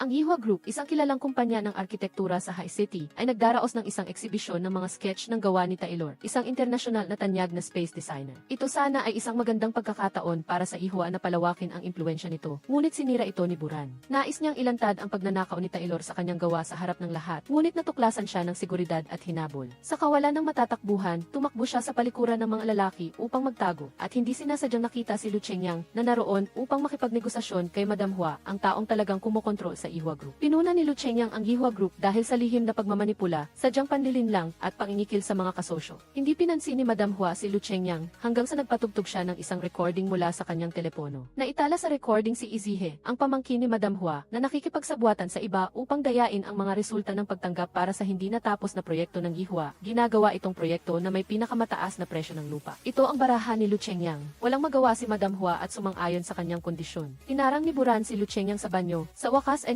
Ang Yihua Group, isang kilalang kumpanya ng arkitektura sa High City, ay nagdaraos ng isang eksibisyon ng mga sketch ng gawa ni Taylor, isang international na tanyag na space designer. Ito sana ay isang magandang pagkakataon para sa Yihua na palawakin ang impluensya nito, ngunit sinira ito ni Buran. Nais niyang ilantad ang pagnanakaw ni Taylor sa kanyang gawa sa harap ng lahat, ngunit natuklasan siya ng seguridad at hinabol. Sa kawalan ng matatakbuhan, tumakbo siya sa palikuran ng mga lalaki upang magtago, at hindi sinasadyang nakita si Lu Chengyang na naroon upang makipagnegosasyon kay Madam Hua, ang taong talagang kumokontrol sa Ihua Group. Pinuna ni Lu Chengyang ang Ihua Group dahil sa lihim na pagmamanipula, sadyang panlilin lang at pangingikil sa mga kasosyo. Hindi pinansin ni Madam Hua si Lu Chengyang hanggang sa nagpatugtog siya ng isang recording mula sa kanyang telepono. Naitala sa recording si Izihe, ang pamangkin ni Madam Hua, na nakikipagsabuatan sa iba upang dayain ang mga resulta ng pagtanggap para sa hindi natapos na proyekto ng Ihua. Ginagawa itong proyekto na may pinakamataas na presyo ng lupa. Ito ang baraha ni Lu Chengyang. Walang magawa si Madam Hua at sumang-ayon sa kanyang kondisyon. Tinarang ni Buran si Lu Chengyang sa banyo. Sa wakas ay